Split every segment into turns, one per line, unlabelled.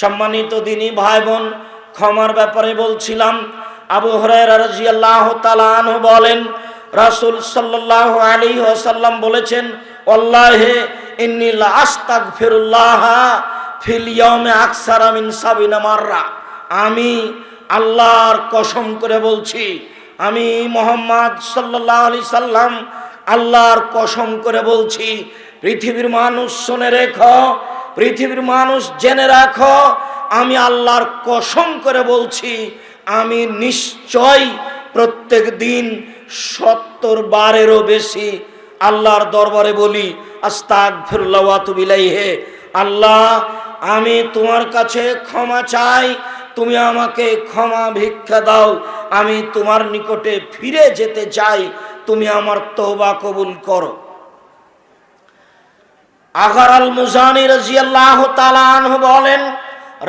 সম্মানিত দিনী ভাই বোন ক্ষমার ব্যাপারে বলছিলাম, আবু হরাইরা রাদিয়াল্লাহু তাআলা আনহু বলেন, রাসূল সাল্লাল্লাহু আলাইহি ওয়াসাল্লাম বলেছেন, আল্লাহে ইন্নী লা আস্তাগফিরুল্লাহ ফিল ইয়াউমি আকসারা সাবিনা মাররা। আমি আল্লাহর কসম করে বলছি, আমি মোহাম্মদ সাল্লাহ আলি সাল্লাম আল্লাহর কসম করে বলছি, পৃথিবীর মানুষ শুনে রেখো পৃথিবীর মানুষ জেনে রাখো, আমি আল্লাহর কসম করে বলছি, আমি নিশ্চয় প্রত্যেক দিন সত্তর বারেরও বেশি আল্লাহর দরবারে বলি আস্তাক হে আল্লাহ, আমি তোমার কাছে ক্ষমা চাই, তুমি আমাকে ক্ষমা ভিক্ষা দাও, আমি তোমার নিকটে ফিরে যেতে চাই, তুমি আমার তওবা কবুল করো। আগার আল মুজানি রাজিয়াল্লাহ তালাহ বলেন,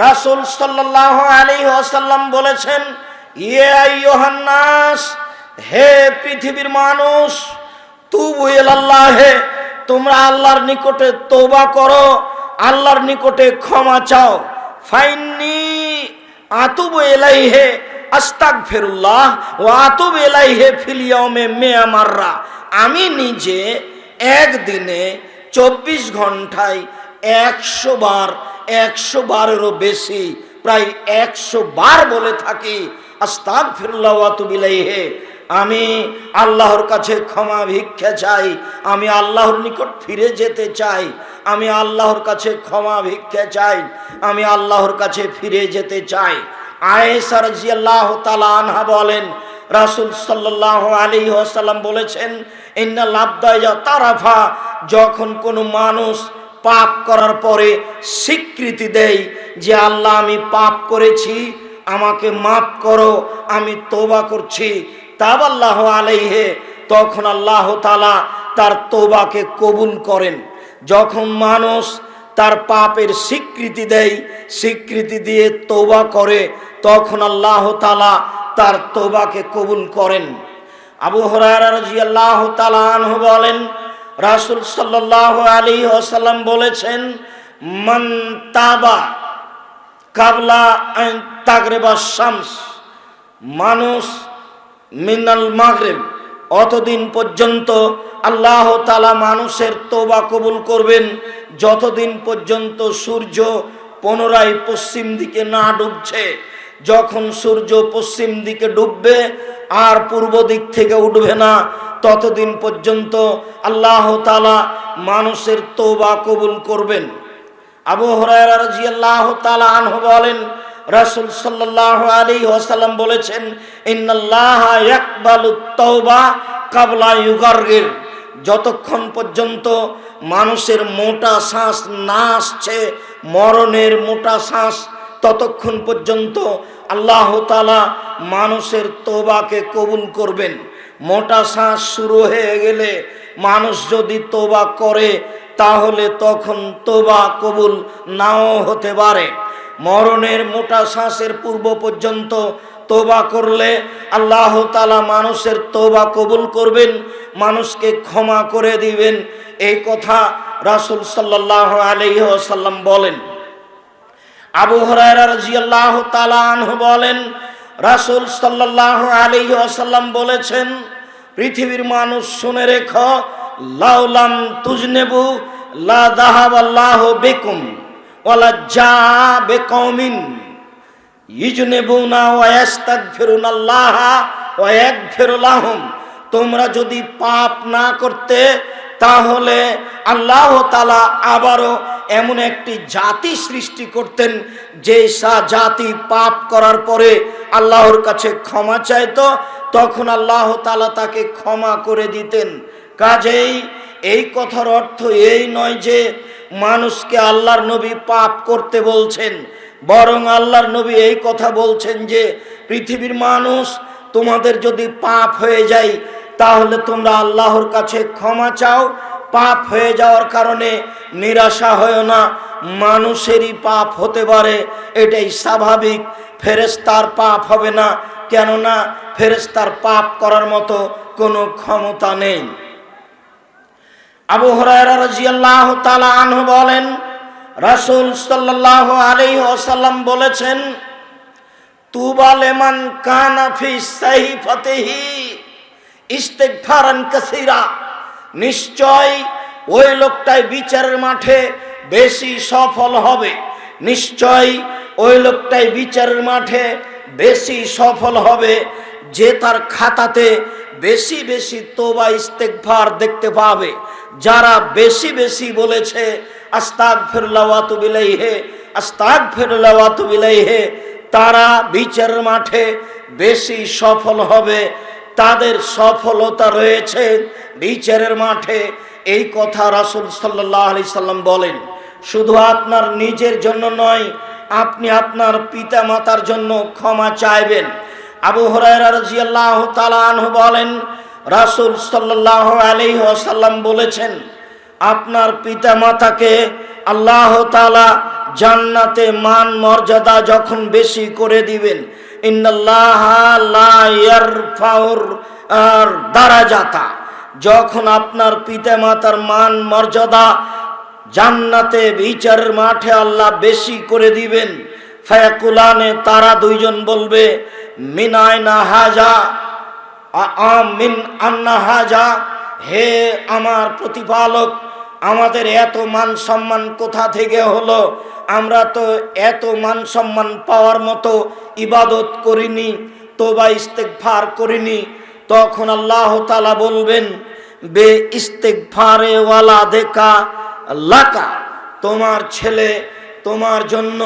রাসুল সাল্লাহ আলী ওয়াসাল্লাম বলেছেন ইয়ে আইয়ুহান্নাস হে পৃথিবীর মানুষ, তুবু হে তোমরা আল্লাহর নিকটে তওবা করো, আল্লাহর নিকটে ক্ষমা চাও। ফাইন্নি আতুবু এলাইহে আস্তাক ফেরুল্লাহ ও আতুবু এলাইহে ফিলিয়মে মেয়ামাররা আমি নিজে একদিনে চব্বিশ ঘন্টায় একশো বার, একশো বারেরও বেশি, প্রায় একশো বার বলে থাকি আস্তাক ফিরুল্লাহ আতুবিলাইহে আমি আল্লাহর কাছে ক্ষমা ভিক্ষা চাই, আমি আল্লাহর নিকট ফিরে যেতে চাই, আমি আল্লাহর কাছে ক্ষমা ভিক্ষা চাই, আমি আল্লাহর কাছে ফিরে যেতে চাই। আয়েসা রাজিয়াল্লাহ তালা আনহা বলেন, রাসুল সাল্লাহ আলী আসাল্লাম বলেছেন ইন্না লাভদায়া তারাফা, যখন কোনো মানুষ পাপ করার পরে স্বীকৃতি দেয় যে, আল্লাহ, আমি পাপ করেছি, আমাকে মাফ করো, আমি তোবা করছি। তাব আল্লাহ আলাইহে, তখন আল্লাহ তালা তার তোবাকে কবুল করেন। যখন মানুষ তার পাপের স্বীকৃতি দেয়, স্বীকৃতি দিয়ে তোবা করে, তখন আল্লাহ তালা তার তোবাকে কবুল করেন। আবু হরারি আল্লাহ তালাহ বলেন, রাসুল সাল্লাহ আলী আসাল্লাম বলেছেন, মান তাবা কাবলা তাগরেবা শামস, মানুষ মিনাল মাগরেব, অতদিন পর্যন্ত আল্লাহ তালা মানুষের তোবা কবুল করবেন, যতদিন পর্যন্ত সূর্য পুনরায় পশ্চিম দিকে না ডুবছে। যখন সূর্য পশ্চিম দিকে ডুববে আর পূর্ব দিক থেকে উঠবে না, ততদিন পর্যন্ত আল্লাহ তালা মানুষের তোবা কবুল করবেন। আবু তালা আনহ বলেন, রাসুল সাল্লাহ আলী ওসাল্লাম বলেছেন তওবা কাবলা ইউগার্গের। যতক্ষণ পর্যন্ত মানুষের মোটা শ্বাস না আসছে, মরণের মোটা শ্বাস ততক্ষণ পর্যন্ত আল্লাহ তালা মানুষের তোবাকে কবুল করবেন। মোটা শ্বাস শুরু হয়ে গেলে মানুষ যদি তোবা করে, তাহলে তখন তোবা কবুল নাও হতে পারে। মরণের মোটা শ্বাসের পূর্ব পর্যন্ত তোবা করলে আল্লাহ তালা মানুষের তোবা কবুল করবেন, মানুষকে ক্ষমা করে দিবেন। এই কথা রাসুল সাল্লাহ আলহ্লাম বলেন। আবু হরাইরাজিয়াল্লাহ তালাহ বলেন, রাসুল সাল্লাহ আলহি আসাল্লাম বলেছেন, পৃথিবীর মানুষ শুনে রেখ লাউলাম তুজনেবু লা দাহাব আল্লাহ বেকুম ওয়ালা যা বেকমিন ইজনেবুনা ওয়াস্তাক ফেরুন আল্লাহ ওয়াক ফেরুলাহম তোমরা যদি পাপ না করতে তাহলে আল্লাহ তালা আবারও এমন একটি জাতি সৃষ্টি করতেন, যে সা জাতি পাপ করার পরে আল্লাহর কাছে ক্ষমা চাইতো, তখন আল্লাহ তালা তাকে ক্ষমা করে দিতেন। কাজেই এই কথার অর্থ এই নয় যে মানুষকে আল্লাহর নবী পাপ করতে বলছেন, বরং আল্লাহর নবী এই কথা বলছেন যে পৃথিবীর মানুষ তোমাদের যদি পাপ হয়ে যায় তাহলে তোমরা আল্লাহর কাছে ক্ষমা চাও, পাপ হয়ে যাওয়ার কারণে নিরাশা হয় না, মানুষেরই পাপ হতে পারে, এটাই স্বাভাবিক। ফেরেস্তার পাপ হবে না, কেননা ফেরেস্তার পাপ করার মতো কোনো ক্ষমতা নেই। আবু হরাইরা রাজিয়াল্লাহ তালা আনহু বলেন, রাসূল সাল্লাল্লাহু আলাইহি ওয়াসাল্লাম বলেছেন তুবা লেমান কানা ফি সাহিফাতিহি ইস্তেগফারান কাসীরা। নিশ্চয় ওই লোকটাই বিচারের মাঠে বেশি সফল হবে। নিশ্চয় ওই লোকটাই বিচারের মাঠে বেশি সফল হবে যে তার খাতাতে বেশি বেশি তোবা ইস্তেকভার দেখতে পাবে। যারা বেশি বেশি বলেছে আস্তাক ফিরলাওয়াতু বিলাইহে আস্তাক ফিরলাওয়াতু বিলাইহে তারা বিচারের মাঠে বেশি সফল হবে। তাদের সফলতা রয়েছে বিচারের মাঠে। এই কথা রাসুল সাল্লাহ আলি সাল্লাম বলেন, শুধু আপনার নিজের জন্য নয়, আপনি আপনার পিতা মাতার জন্য ক্ষমা চাইবেন। আবু হরাইরা রাজিয়াল্লাহ তালানহু বলেন, রাসুল সাল্লাহ আলাইহি ওয়াসাল্লাম বলেছেন, আপনার পিতা মাতাকে আল্লাহ তালা জান্নাতে মান মর্যাদা যখন বেশি করে দিবেন দারাজাতা। যখন আপনার পিতা মাতার মান মর্যাদা জান্নাতে বিচারের মাঠে আল্লাহ বেশি করে দিবেন, ফায়াকুলানে তারা দুইজন বলবে মিনায়না হাজা আমিন আন্না হাজা, হে আমার প্রতিপালক আমাদের এত মান সম্মান কোথা থেকে হলো? আমরা তো এত মান সম্মান পাওয়ার মতো ইবাদত করিনি, তোবা ইস্তেকফার করিনি। তখন আল্লাহ তালা বলবেন বে ইস্তেকফারে ওয়ালা দেখা লাকা। তোমার ছেলে তোমার জন্য,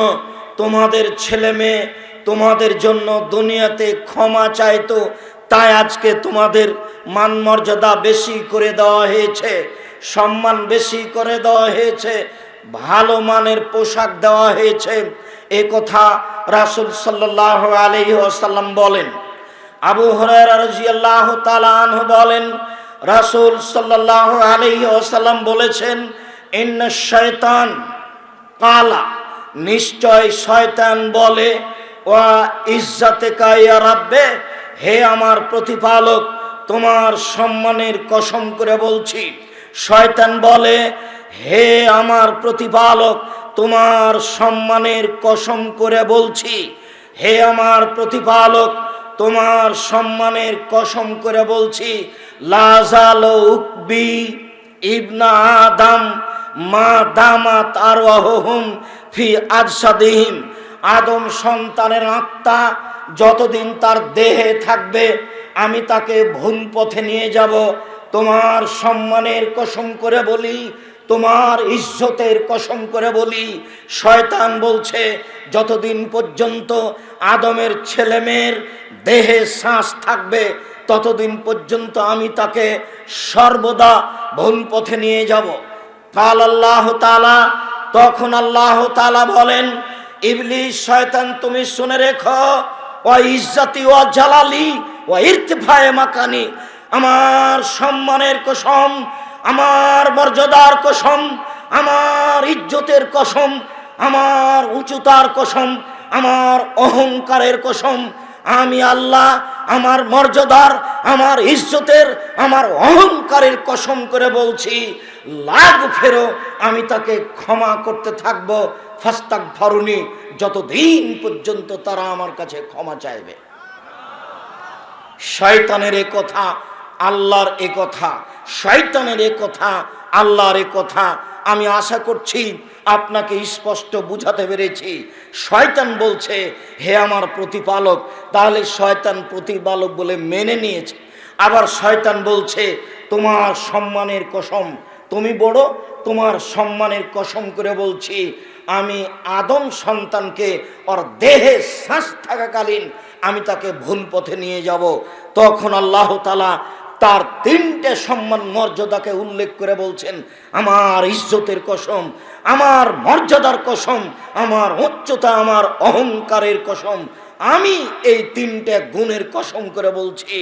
তোমাদের ছেলে মেয়ে তোমাদের জন্য দুনিয়াতে ক্ষমা চাইতো, তাই আজকে তোমাদের মান মর্যাদা বেশি করে দেওয়া হয়েছে। সম্মান বেশি করে দেওয়া হয়েছে, ভালো মানের পোশাক দেওয়া হয়েছে। এ কথা রাসুল সাল্লাহ আলহি আসাল্লাম বলেন। আবু তাআলা আনহু বলেন, রাসূল সাল্লাল্লাহু আলাইহি ওয়াসাল্লাম বলেছেন, ইন্ন শয়তান কালা, নিশ্চয় শয়তান বলে, ওয়া ইজ্জাতে কাইয়া রাব্বে, হে আমার প্রতিপালক, তোমার সম্মানের কসম করে বলছি শয়তান বলে, হে আমার প্রতিপালক, তোমার সম্মানের কসম করে বলছি। হে আমার প্রতিপালক, তোমার সম্মানের কসম করে বলছি। লাজাল উকবি ইবনা আদম মা দামাত আর ফি আজসাদিহিম। আদম সন্তানের আত্মা যতদিন তার দেহে থাকবে, আমি তাকে ভুল পথে নিয়ে যাব। তোমার সম্মানের কসম করে বলি, তোমার ইজ্জতের কসম করে বলি, শয়তান বলছে, যতদিন পর্যন্ত আদমের ছেলেমেয়ের দেহে শ্বাস থাকবে, ততদিন পর্যন্ত আমি তাকে সর্বদা ভুল পথে নিয়ে যাব। কাল আল্লাহ তালা তখন আল্লাহ তালা বলেন ইবলিশ শয়তান, তুমি শুনে রেখো ও ইজ্জাতি ও জালালি ও ইরতিফায়ে মাকানি। আমার সম্মানের কসম, আমার মর্যাদার কসম, আমার ইজ্জতের কসম, আমার উঁচুতার কসম, আমার অহংকারের কসম, আমি আল্লাহ আমার মর্যাদার, আমার ইজ্জতের, আমার অহংকারের কসম করে বলছি লাভ ফেরো, আমি তাকে ক্ষমা করতে থাকব ফাস্তাক ফরুনি যতদিন পর্যন্ত তারা আমার কাছে ক্ষমা চাইবে। শয়তানের এ কথা আল্লাহর এ কথা, শয়তানের এ কথা, আল্লাহর এ কথা। আমি আশা করছি আপনাকে স্পষ্ট বুঝাতে পেরেছি। শয়তান বলছে, হে আমার প্রতিপালক, তাহলে শয়তান প্রতিপালক বলে মেনে নিয়েছে। আবার শয়তান বলছে, তোমার সম্মানের কসম, তুমি বড়, তোমার সম্মানের কসম করে বলছি, আমি আদম সন্তানকে ওর দেহে শ্বাস থাকাকালীন আমি তাকে ভুল পথে নিয়ে যাব। তখন আল্লাহ তালা তার তিনটে সম্মান মর্যাদাকে উল্লেখ করে বলছেন, আমার ইজ্জতের কসম, আমার মর্যাদার কসম, আমার উচ্চতা, আমার অহংকারের কসম, আমি এই তিনটে গুণের কসম করে বলছি,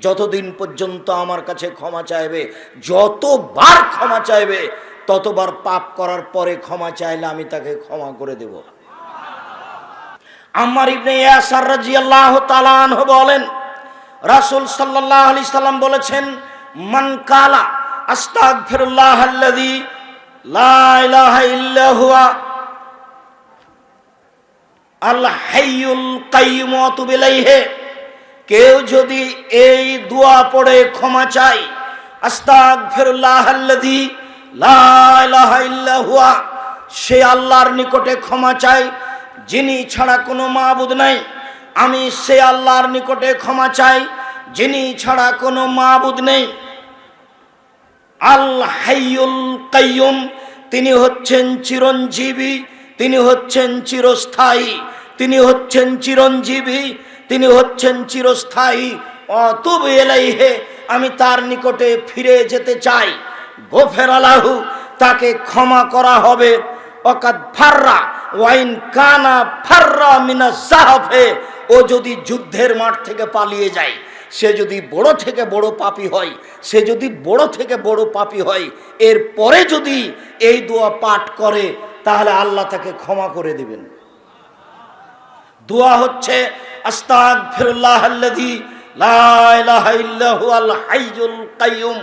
যতদিন পর্যন্ত আমার কাছে ক্ষমা চাইবে, যতবার ক্ষমা চাইবে, ততবার পাপ করার পরে ক্ষমা চাইলে আমি তাকে ক্ষমা করে দেব। আমার ইবনে ইয়াসার রাদিয়াল্লাহু তাআলা আনহু বলেন রাসূল সাল্লাল্লাহু আলাইহি সাল্লাম বলেছেন, মান কালা আস্তাগফিরুল্লাহ আল্লাযী লা ইলাহা ইল্লা হুয়া আল্লাহ হাইয়ুল কাইয়ুম কেউ যদি এই দোয়া পড়ে ক্ষমা চাই লা ইলাহা সে আল্লাহর নিকটে ক্ষমা চাই যিনি ছাড়া কোনো মাবুদ নাই। আমি সে আল্লাহর নিকটে ক্ষমা চাই, যিনি ছাড়া কোনো মাবুদ নেই। আল হাইয়ুল কাইয়ুম, তিনি হচ্ছেন চিরঞ্জীবী, তিনি হচ্ছেন চিরস্থায়ী, তিনি হচ্ছেন চিরঞ্জীবী, তিনি হচ্ছেন চিরস্থায়ী। অতুব এলাইহে আমি তার নিকটে ফিরে যেতে চাই। গোফের আলাহু, তাকে ক্ষমা করা হবে। অকাদ ফাররা, ওয়াইন কানা ফাররা মিনা সাহাফে ও যদি যুদ্ধের মাঠ থেকে পালিয়ে যায়, সে যদি বড় থেকে বড় পাপী হয়, সে যদি বড় থেকে বড় পাপী হয়, এর পরে যদি এই দোয়া পাঠ করে, তাহলে আল্লাহ তাকে ক্ষমা করে দিবেন। দোয়া হচ্ছে কাইয়ুম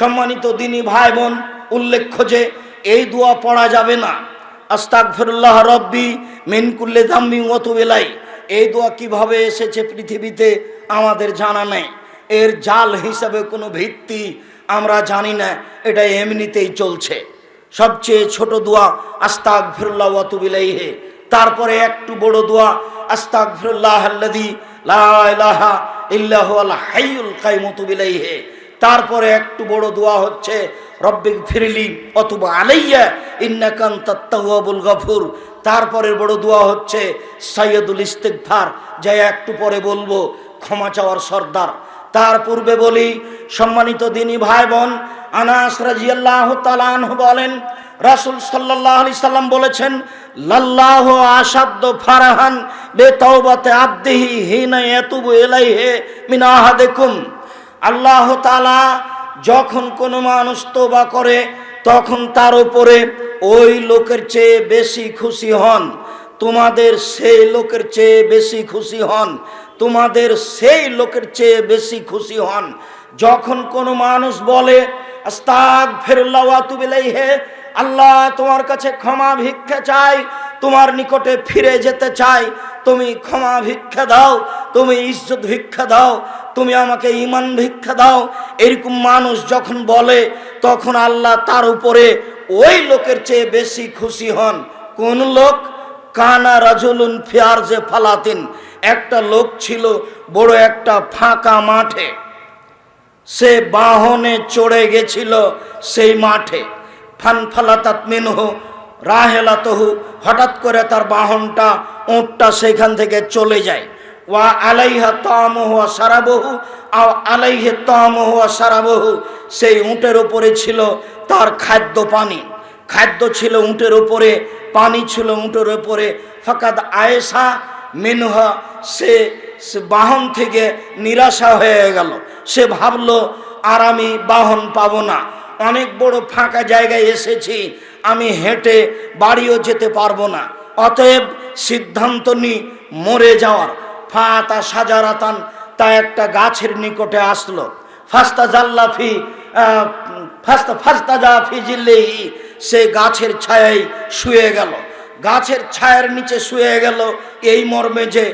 সম্মানিত দিনী ভাই বোন উল্লেখ্য যে, এই দোয়া পড়া যাবে না। আস্তাগ ফিরুল্লাহ রব্বি মিন কুল্লে দাম্বি অতুবিলাই এই দোয়া কীভাবে এসেছে পৃথিবীতে আমাদের জানা নেই। এর জাল হিসাবে কোনো ভিত্তি আমরা জানি না, এটা এমনিতেই চলছে। সবচেয়ে ছোট দোয়া আস্তাক ফিরুল্লাহ ওয়াতুবিলাইহে তারপরে একটু বড় দোয়া আস্তাক ফিরুল্লাহ আল্লাদি লাহা ইল্লাহ আল হাইউল কাইমতুবিলাইহে তারপরে একটু বড় দোয়া হচ্ছে রব্বিক ফিরলি অথবা আলাইয়া ইন্নাকান তাত্তাহুয়াবুল গফুর। তারপরের বড় দোয়া হচ্ছে সৈয়দুল ইস্তেকফার যা একটু পরে বলব, ক্ষমা চাওয়ার সর্দার। তার পূর্বে বলি, সম্মানিত দিনী ভাই বোন আনাস রাজিয়াল্লাহ তালান বলেন, রাসুল সাল্লাহ আলি সাল্লাম বলেছেন, লাল্লাহ আসাদ্দ ফারাহান বে তওবাতে আব্দিহি হিনা ইয়াতুবু ইলাইহি মিন আহাদিকুম। আল্লাহ তাআলা যখন কোনো মানুষ তোবা করে, তখন তার উপরে ওই লোকের চেয়ে বেশি খুশি হন। তোমাদের সেই লোকের চেয়ে বেশি খুশি হন। তোমাদের সেই লোকের চেয়ে বেশি খুশি হন। যখন কোনো মানুষ বলে হে আল্লাহ তোমার কাছে ক্ষমা ভিক্ষা চাই, তোমার নিকটে ফিরে যেতে চাই, তুমি ক্ষমা ভিক্ষা দাও, তুমি ইজ্জত ভিক্ষা দাও তুমি আমাকে ইমান ভিক্ষা দাও। এরকম মানুষ যখন বলে, তখন আল্লাহ তার উপরে ওই লোকের চেয়ে বেশি খুশি হন। কোন লোক? কানা রাজুলুন ফিয়ার যে ফালাতিন। একটা লোক ছিল বড় একটা ফাঁকা মাঠে। সে বাহনে চড়ে গেছিল সেই মাঠে। ফানফালাতাত মিনহ রাহেলাতহু। হঠাৎ করে তার বাহনটা, উঁটটা সেখান থেকে চলে যায়। ওয়া আলাইহা তামহ সারাবহু আও আলাইহে তামহ সারাবহু সেই উঁটের উপরে ছিল তার খাদ্য পানি। খাদ্য ছিল উঁটের উপরে, পানি ছিল উঁটের উপরে। ফাকাদ আয়েসা মিনহা, সে বাহন থেকে নিরাশা হয়ে গেল। সে ভাবলো, আর আমি বাহন পাবো না। অনেক বড় ফাঁকা জায়গায় এসেছি, আমি হেঁটে বাড়িও যেতে পারব না। অতএব সিদ্ধান্ত নি মরে যাওয়ার। ফাতা সাজারাতান, তা একটা গাছের নিকটে আসলো। ফাস্তা জাল্লাফি ফাস্তা ফাস্তা জাফি জিল্লেই সে গাছের ছায়ায় শুয়ে গেল। গাছের ছায়ার নিচে শুয়ে গেল, এই মর্মে যে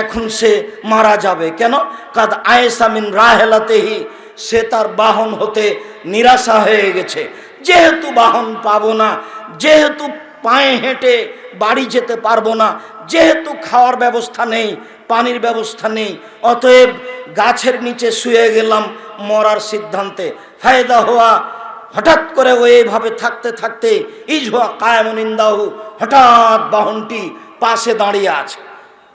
এখন সে মারা যাবে। কেন? কাদ আয়েসামিন রাহেলাতেহি, সে তার বাহন হতে নিরাশা হয়ে গেছে। যেহেতু বাহন পাবো না, যেহেতু পায়ে হেঁটে বাড়ি যেতে পারব না। যেহেতু খাওয়ার ব্যবস্থা নেই, পানির ব্যবস্থা নেই, অতএব গাছের নিচে শুয়ে গেলাম মরার সিদ্ধান্তে। ফায়দা হওয়া, হঠাৎ করে ও এইভাবে থাকতে থাকতে ইজুয়া কায়মনিন্দাহু হঠাৎ বাহনটি পাশে দাঁড়িয়ে আছে।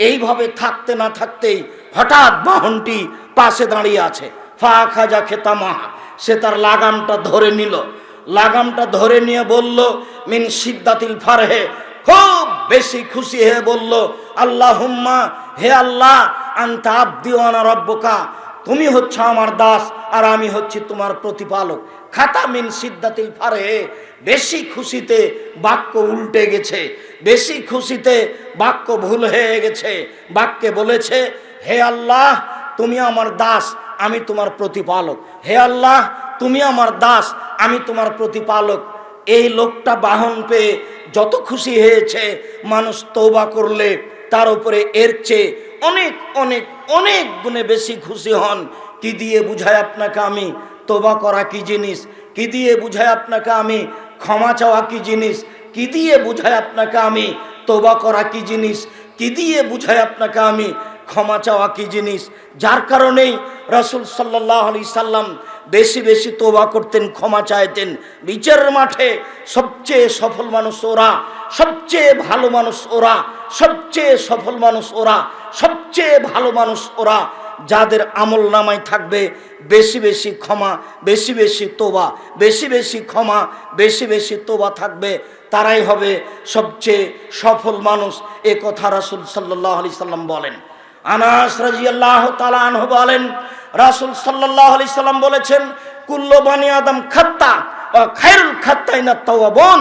এইভাবে থাকতে না থাকতেই হঠাৎ বাহনটি পাশে দাঁড়িয়ে আছে। ফা খাজা খেতামাহা, সে তার লাগামটা ধরে নিল। লাগামটা ধরে নিয়ে বলল, মিন সিদ্দাতিল ফারহে। খুব বেশি খুশি হয়ে বলল আল্লাহ হুম্মা হে আল্লাহ, আন্তা আব্দিওয়ানা রব্বকা। তুমি হচ্ছে আমার দাস আর আমি হচ্ছি তোমার প্রতিপালক। খাতা মিন সিদ্ধাতিল ফারে বেশি খুশিতে বাক্য উল্টে গেছে, বেশি খুশিতে বাক্য ভুল হয়ে গেছে। বাক্যে বলেছে, হে আল্লাহ, তুমি আমার দাস আমি তোমার প্রতিপালক। হে আল্লাহ, তুমি আমার দাস, আমি তোমার প্রতিপালক। এই লোকটা বাহন পেয়ে যত খুশি হয়েছে, মানুষ তৌবা করলে তার উপরে এর চেয়ে অনেক অনেক অনেক গুণে বেশি খুশি হন। কি দিয়ে বুঝায় আপনাকে আমি? তোবা করা কি জিনিস? কি দিয়ে বুঝায় আপনাকে আমি? ক্ষমা চাওয়া কি জিনিস? কি দিয়ে বুঝায় আপনাকে আমি? তোবা করা কি জিনিস? কি দিয়ে বুঝায় আপনাকে আমি? ক্ষমা চাওয়া কি জিনিস? যার কারণেই রসুল সাল্লাহ আলি সাল্লাম বেশি বেশি তোবা করতেন, ক্ষমা চাইতেন। বিচারের মাঠে সবচেয়ে সফল মানুষ ওরা, সবচেয়ে ভালো মানুষ ওরা, সবচেয়ে সফল মানুষ ওরা, সবচেয়ে ভালো মানুষ ওরা, যাদের আমল নামায় থাকবে বেশি বেশি ক্ষমা, বেশি বেশি তোবা বেশি বেশি ক্ষমা, বেশি বেশি তোবা থাকবে। তারাই হবে সবচেয়ে সফল মানুষ, এ কথা রাসুল সাল্লাহ আলি সাল্লাম বলেন। আনাস রাজি আল্লাহ তালাহ বলেন, রাসুল সাল্লাহ আলি সাল্লাম বলেছেন কুল্লবানি আদম খাত্তা খায়রুল খাত্তাই না তওয়াবন।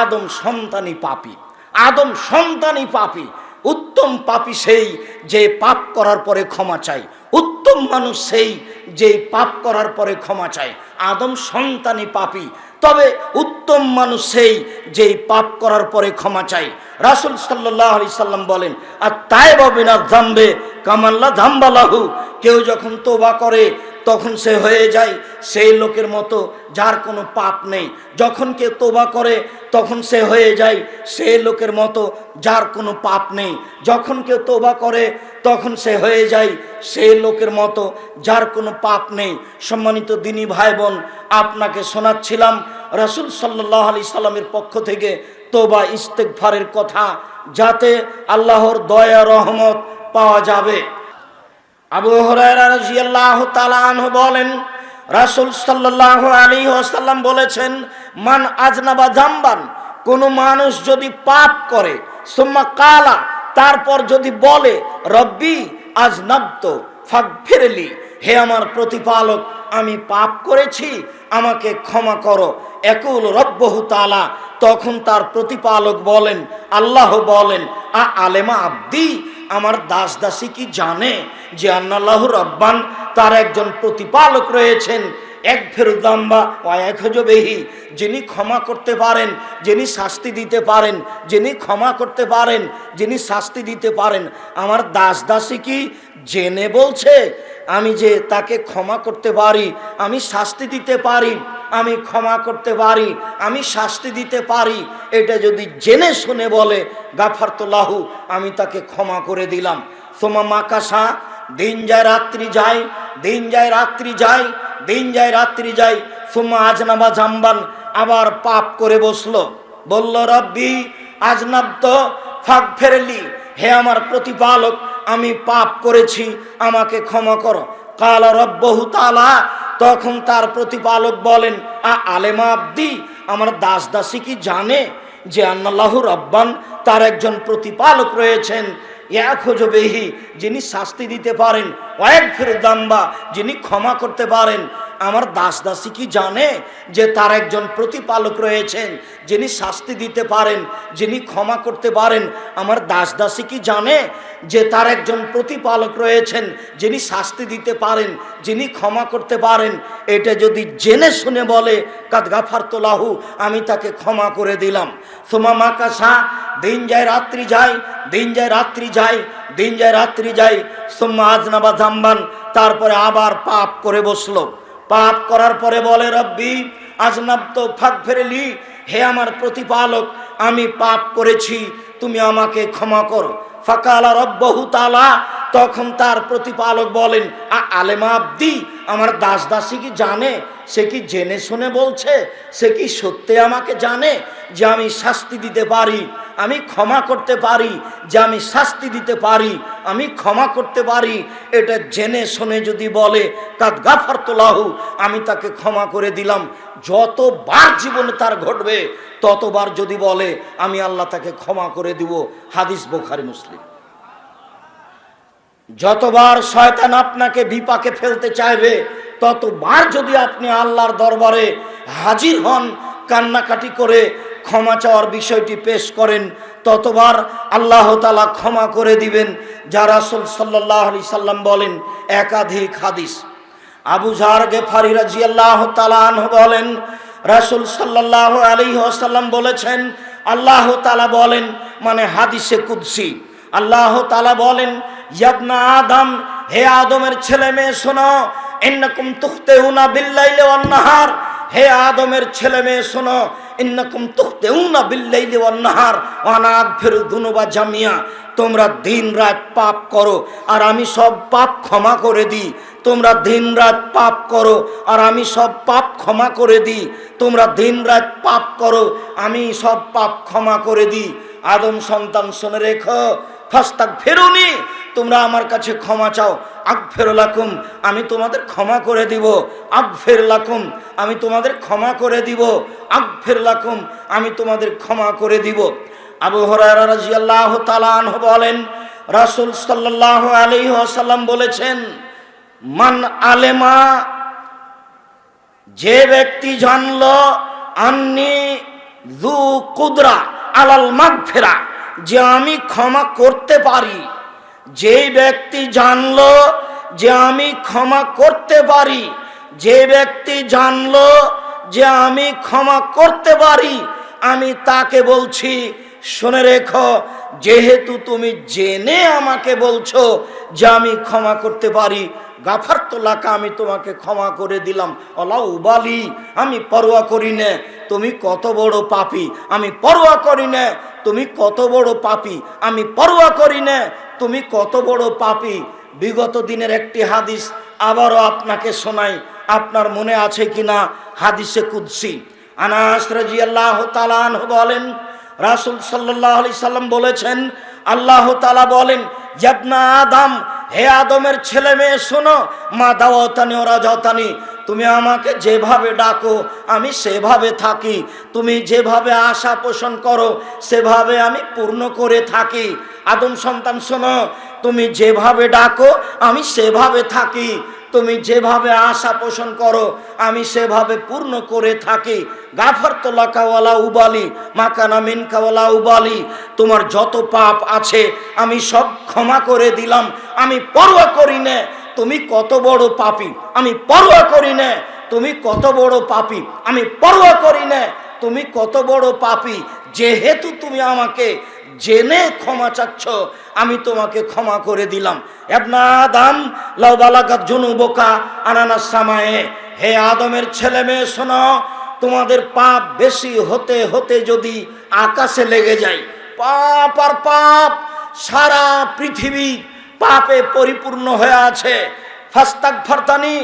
আদম সন্তানই পাপি। আদম সন্তানই পাপি। উত্তম পাপি সেই যে পাপ করার পরে ক্ষমা চাই উত্তম মানুষ সেই যে পাপ করার পরে ক্ষমা চায়, আদম সন্তানই পাপি। তবে উত্তম মানুষ সেই যে পাপ করার পরে ক্ষমা চাই রাসুল সাল্লাহ আলি সাল্লাম বলেন আর তাই বাবিনা ধাম্বে কামাল্লা ধাম্বালাহু কেউ যখন তোবা করে তখন সে হয়ে যায় সেই লোকের মতো, যার কোনো পাপ নেই। যখন কেউ তোবা করে, তখন সে হয়ে যায় সেই লোকের মতো, যার কোনো পাপ নেই। যখন কেউ তোবা করে, তখন সে হয়ে যায় সেই লোকের মতো, যার কোনো পাপ নেই। সম্মানিত দিনী ভাই বোন আপনাকে শোনাচ্ছিলাম রসুল সাল্লাহ আলি সাল্লামের পক্ষ থেকে তোবা ইস্তেকফারের কথা, যাতে আল্লাহর দয়া, রহমত পাওয়া যাবে। আবু হরাইরাহ তালাহ বলেন, রাসুল সাল্লাহ আলী আসাল্লাম বলেছেন, মান আজনাবা জাম্বান কোনো মানুষ যদি পাপ করে, সোম্মা কালা, তারপর যদি বলে, রব্বি আজ নব্দ ফাঁক ফেরেলি হে আমার প্রতিপালক, আমি পাপ করেছি, আমাকে ক্ষমা করো। একুল রব্বহু তালা তখন তার প্রতিপালক বলেন, আল্লাহ বলেন, আ আলেমা আব্দি আমার দাস দাসী কি জানে যে আন্নাল্লাহ রব্বান তার একজন প্রতিপালক রয়েছেন? এক ফেরুদাম্বা এক হজবেহি যিনি ক্ষমা করতে পারেন, যিনি শাস্তি দিতে পারেন, যিনি ক্ষমা করতে পারেন, যিনি শাস্তি দিতে পারেন, আমার দাস দাসী কি জেনে বলছে, আমি যে তাকে ক্ষমা করতে পারি, আমি শাস্তি দিতে পারি, আমি ক্ষমা করতে পারি, আমি শাস্তি দিতে পারি, এটা যদি জেনে শুনে বলে গাফারতলাহু আমি তাকে ক্ষমা করে দিলাম। সোমা মাকাশা দিন যায় রাত্রি যায়, দিন যায় রাত্রি যায়, দিন যায় রাত্রি যায়। সোমা আজনামা জাম্বান আবার পাপ করে বসল। বলল, রব্বি, আজনাব তো ফাঁক ফেরলি হে আমার প্রতিপালক, আমি পাপ করেছি, আমাকে ক্ষমা করো। কাল রব্বহু তালা তখন তার প্রতিপালক বলেন, আ আলেমা আব্দি, আমার দাস দাসী কি জানে যে আন্নাল্লাহু রব্বান তার একজন প্রতিপালক রয়েছেন? বেহি যিনি শাস্তি দিতে পারেন ওয়েক ফের দাম্বা যিনি ক্ষমা করতে পারেন, আমার দাস দাসী কি জানে যে তার একজন প্রতিপালক রয়েছেন, যিনি শাস্তি দিতে পারেন, যিনি ক্ষমা করতে পারেন? আমার দাস দাসী কি জানে যে তার একজন প্রতিপালক রয়েছেন, যিনি শাস্তি দিতে পারেন, যিনি ক্ষমা করতে পারেন? এটা যদি জেনে শুনে বলে, কাদ গাফার তোলাহু আমি তাকে ক্ষমা করে দিলাম। সোমা মাকাশা দিন যায় রাত্রি যায়, দিন যায় রাত্রি যায়, দিন যায় রাত্রি যায়, সোম্মা আজনাবা জাম্বান তারপরে আবার পাপ করে বসল। পাপ করার পরে বলে, রব্বি আজনাব তো ফাঁক ফেরেলি হে আমার প্রতিপালক, আমি পাপ করেছি, তুমি আমাকে ক্ষমা করো। আলা রব্বহু তালা তখন তার প্রতিপালক বলেন আলেমা আব্দি আমার দাস দাসী কি জানে? সে কি জেনে শুনে বলছে? সে কি সত্যি আমাকে জানে যে আমি শাস্তি দিতে পারি? আমি ক্ষমা করতে পারি? যে আমি শাস্তি দিতে পারি? আমি ক্ষমা করতে পারি? এটা জেনে শুনে যদি বলে, কাদ গাফার তোলাহু আমি তাকে ক্ষমা করে দিলাম। যতবার জীবনে তার ঘটবে, ততবার যদি বলে, আমি আল্লাহ তাকে ক্ষমা করে দিব হাদিস বোখারি মুসলিম। যতবার শয়তান আপনাকে বিপাকে ফেলতে চাইবে, ততবার যদি আপনি আল্লাহর দরবারে হাজির হন, কান্নাকাটি করে ক্ষমা চাওয়ার বিষয়টি পেশ করেন, ততবার আল্লাহ তালা ক্ষমা করে দিবেন। যা রাসুল সাল্লাহ আলি সাল্লাম বলেন, একাধিক হাদিস। আবু জার গেফারি রাজি আল্লাহ তালান বলেন, রাসূল সাল্লাল্লাহু আলাইহি ওয়াসাল্লাম বলেছেন, আল্লাহ তালা বলেন মানে হাদিসে কুদসি। আল্লাহ তালা বলেন ইয়াবনা আদম, হে আদমের ছেলে মেয়ে, শোনো, ইন্নাকুম তুখতেউনা বিল্লাইলি ওয়ান নাহার হে আদমের ছেলে মেয়ে, শোনো, ইন্নাকুম তুখতেউনা বিল্লাইলি ওয়ান নাহার ওয়া আনা আগফিরু যুনুবা জামিয়া, তোমরা দিন রাত পাপ করো, আর আমি সব পাপ ক্ষমা করে দিই। তোমরা দিন রাত পাপ করো, আর আমি সব পাপ ক্ষমা করে দিই। তোমরা দিন রাত পাপ করো, আমি সব পাপ ক্ষমা করে দিই। আদম সন্তান, শুনে রেখো ফাস্তাক ফেরুনি তোমরা আমার কাছে ক্ষমা চাও। আগ ফেরলাকুম আমি তোমাদের ক্ষমা করে দিব। আগ ফেরলাকুম আমি তোমাদের ক্ষমা করে দিব। আগ ফেরলাকুম আমি তোমাদের ক্ষমা করে দিব। আবু হরারা রাজিয়াল্লাহ তালান বলেন, রাসূল সাল্লাল্লাহু আলাইহি আসাল্লাম বলেছেন, মান আলেমা, যে ব্যক্তি জানল, আন্নি দু কুদরা আলাল মাগফিরা, যে আমি ক্ষমা করতে পারি যেই ব্যক্তি জানলো যে আমি ক্ষমা করতে পারি, যে ব্যক্তি জানলো যে আমি ক্ষমা করতে পারি, আমি তাকে বলছি, শুনে রেখো, যেহেতু তুমি জেনে আমাকে বলছো যে আমি ক্ষমা করতে পারি গাফার তোলাকা আমি তোমাকে ক্ষমা করে দিলাম। অলা উবালি আমি পরোয়া করি না, তুমি কত বড় পাপি। আমি পরোয়া করি না, তুমি কত বড় পাপি। আমি পরোয়া করি না তুমি কত বড় পাপি। বিগত দিনের একটি হাদিস আবারও আপনাকে শোনাই। আপনার মনে আছে কি না হাদিসে কুদ্সি। আনাস রাজিয়াল্লাহ তালান বলেন, রাসুল সাল্লাহ আলি সাল্লাম বলেছেন, আল্লাহ তালা বলেন জাবনা আদম হে আদমের ছেলে মেয়ে, শোনো, মা দাওয়াতানি ও রাজাওতানি, তুমি আমাকে যেভাবে ডাকো, আমি সেভাবে থাকি। তুমি যেভাবে আশা পোষণ করো, সেভাবে আমি পূর্ণ করে থাকি। আদম সন্তান, শোনো, তুমি যেভাবে ডাকো, আমি সেভাবে থাকি। তুমি যেভাবে আশা পোষণ করো, আমি সেভাবে পূর্ণ করে থাকি। গাফার তোলাকাওয়ালা উবালি, মাকানা মিনকাওয়ালা উবালি, তোমার যত পাপ আছে, আমি সব ক্ষমা করে দিলাম। আমি পরোয়া করি না, তুমি কত বড় পাপি। আমি পরোয়া করি না, তুমি কত বড় পাপি। আমি পরোয়া করি না, তুমি কত বড় পাপি। যেহেতু তুমি আমাকে জেনে ক্ষমা চাচ্ছ, আমি তোমাকে ক্ষমা করে দিলাম। আদম জুনুবোকা আনানাস সামায়ে, হে আদমের ছেলে মেয়ে, শোনো, তোমাদের পাপ বেশি হতে হতে যদি আকাশে লেগে যায়, পাপ আর পাপ সারা পৃথিবী পাপে পরিপূর্ণ হয়ে আছে। ফাস্তাক ফারতানি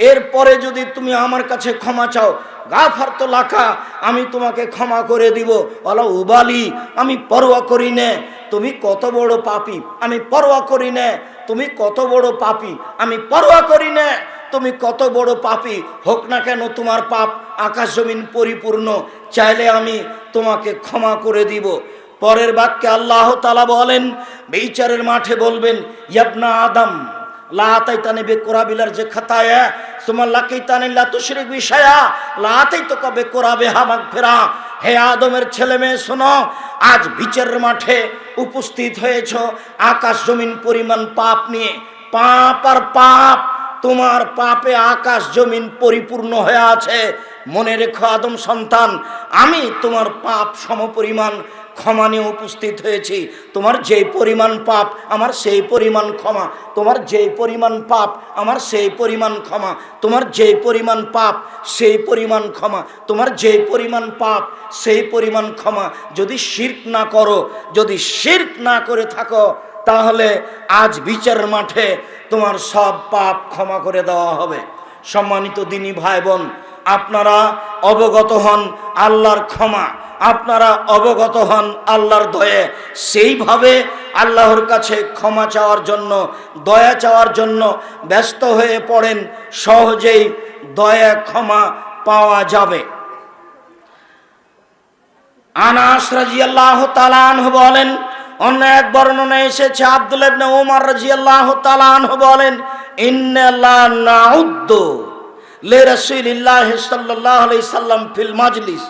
এরপরে যদি তুমি আমার কাছে ক্ষমা চাও গাফার তো লাখা, আমি তোমাকে ক্ষমা করে দিব। অলা উবালি, আমি পরোয়া করি নে, তুমি কত বড় পাপি, আমি পরোয়া করি নে, তুমি কত বড় পাপি, আমি পরোয়া করি নে, তুমি কত বড় পাপি, হোক না কেন তোমার পাপ আকাশ জমিন পরিপূর্ণ, চাইলে আমি তোমাকে ক্ষমা করে দিব। পরের বাক্যে আল্লাহ তালা বলেন, বিচারের মাঠে বলবেন, ইয়াবনা আদম। যে খাতায়া বিশায়া লাতাই তো কবে কোরাবে ফেরা। হে আদমের ছেলে মেয়ে, শোনো, আজ বিচারের মাঠে উপস্থিত হয়েছ, আকাশ জমিন পরিমাণ পাপ নিয়ে। পাপ আর পাপ, তোমার পাপে আকাশ জমিন পরিপূর্ণ হয়ে আছে। মনে রেখো আদম সন্তান, আমি তোমার পাপ সমপরিমাণ ক্ষমা নিয়ে উপস্থিত হয়েছি। তোমার যেই পরিমাণ পাপ, আমার সেই পরিমাণ ক্ষমা। তোমার যেই পরিমাণ পাপ, আমার সেই পরিমাণ ক্ষমা। তোমার যেই পরিমাণ পাপ, সেই পরিমাণ ক্ষমা। তোমার যেই পরিমাণ পাপ, সেই পরিমাণ ক্ষমা। যদি শির্ক না করো, যদি শির্ক না করে থাকো, তাহলে আজ বিচার মাঠে তোমার সব পাপ ক্ষমা করে দেওয়া হবে। সম্মানিত দিনী ভাই বোন, আপনারা অবগত হন আল্লাহর ক্ষমা। আপনারা অবগত হন আল্লাহর দয়ে। সেইভাবে আল্লাহর কাছে ক্ষমা চাওয়ার জন্য, দয়া চাওয়ার জন্য ব্যস্ত হয়ে পড়েন, সহজেই দয়া ক্ষমা পাওয়া যাবে। আনাস রাজিয়াল্লাহ তালান বলেন, অন্য এক বর্ণনা এসেছে আব্দুল ওমর রাজিয়াল্লাহ তালান বলেন ইন্নাল্লাহ নাউদ্দু লে রাসূলিল্লাহ সাল্লাল্লাহু আলাইহি সাল্লাম ফিল মাজলিস।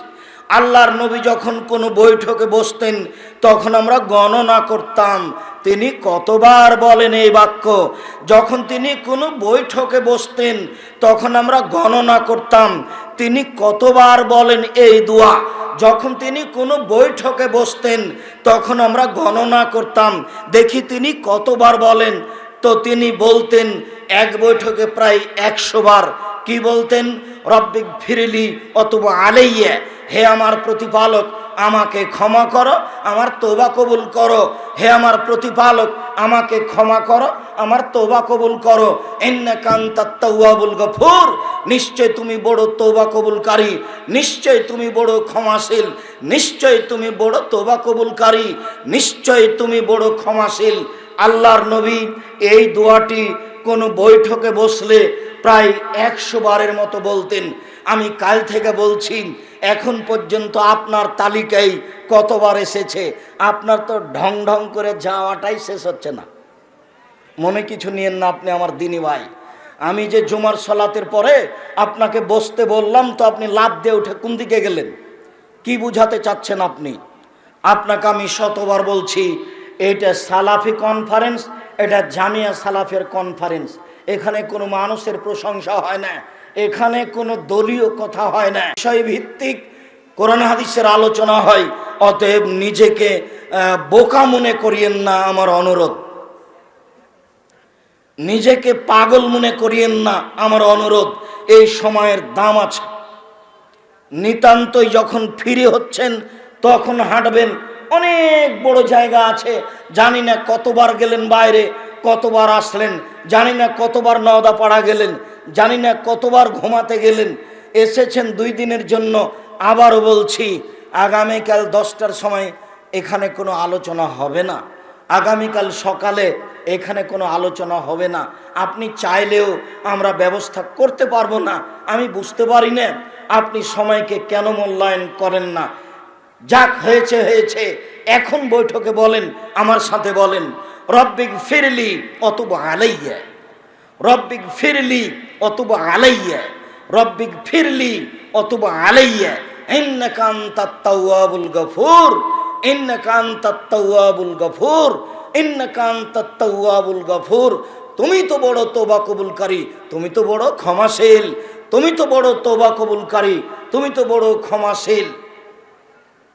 আল্লাহর নবী যখন কোনো বৈঠকে বসতেন, তখন আমরা গণনা করতাম। তিনি কতবার বলেন এই বাক্য? যখন তিনি কোনো বৈঠকে বসতেন, তখন আমরা গণনা করতাম। তিনি কতবার বলেন এই দোয়া? যখন তিনি কোনো বৈঠকে বসতেন, তখন আমরা গণনা করতাম। দেখি তিনি কতবার বলেন? তো তিনি বলতেন, এক বৈঠকে প্রায় একশো বার। কি বলতেন? রব্বিক ফিরিলি অথবা আলাইয়া। হে আমার প্রতিপালক, আমাকে ক্ষমা করো, আমার তোবা কবুল করো। হে আমার প্রতিপালক, আমাকে ক্ষমা করো, আমার তোবা কবুল করো। এন্না গফুর। নিশ্চয় তুমি বড় তোবা কবুলকারী। নিশ্চয় তুমি বড় ক্ষমাশীল। নিশ্চয় তুমি বড় তোবা কবুলকারী। নিশ্চয় তুমি বড় ক্ষমাশীল। আল্লাহর নবী এই দোয়াটি কোনো বৈঠকে বসলে প্রায় একশো বারের মতো বলতেন, আমি কাল থেকে বলছি, এখন পর্যন্ত আপনার তালিকায় কতবার এসেছে? আপনার তো ঢং ঢং করে যাওয়াটাই শেষ হচ্ছে না। মনে কিছু নিয়েন না আপনি আমার দিনী ভাই। আমি যে জুমার সলাতের পরে আপনাকে বসতে বললাম, তো আপনি লাভ দিয়ে উঠে কোন দিকে গেলেন? কি বুঝাতে চাচ্ছেন আপনি? আপনাকে আমি শতবার বলছি, এটা সালাফি কনফারেন্স এটা জামিয়া সালাফের কনফারেন্স এখানে কোনো মানুষের প্রশংসা হয় না। এখানে কোনো দলীয় কথা হয় না। বিষয় ভিত্তিক কোরআন হাদিসের আলোচনা হয়। অতএব নিজেকে বোকা মনে করিয়েন না আমার অনুরোধ। নিজেকে পাগল মনে করিয়েন না আমার অনুরোধ। এই সময়ের দাম আছে। নিতান্তই যখন ফিরে হচ্ছেন, তখন হাঁটবেন। অনেক বড় জায়গা আছে। জানি না কতবার গেলেন বাইরে, কতবার আসলেন, জানি না কতবার নওদা পাড়া গেলেন, জানি না কতবার ঘুমাতে গেলেন। এসেছেন দুই দিনের জন্য। আবারও বলছি, আগামীকাল দশটার সময় এখানে কোনো আলোচনা হবে না। আগামীকাল সকালে এখানে কোনো আলোচনা হবে না। আপনি চাইলেও আমরা ব্যবস্থা করতে পারব না। আমি বুঝতে পারি না, আপনি সময়কে কেন মূল্যায়ন করেন না। যাক হয়েছে হয়েছে। এখন বৈঠকে বলেন, আমার সাথে বলেন, রব্বিক ফিরলি অতুব আলাইয়া। রব্বিক ফিরলি অতুব আলাইয়া। রব্বিক ফিরলি অতুব আলাইয়া। ইন্নাকা আনতাত তাওয়াবুল গফুর। ইন্নাকা গফুর। ইন্নাকা আনতাত তাওয়াবুল গফুর। তুমি তো বড় তোবা কবুলকারী, তুমি তো বড় ক্ষমাশীল। তুমি তো বড় তোবা কবুলকারী, তুমি তো বড় ক্ষমাশীল।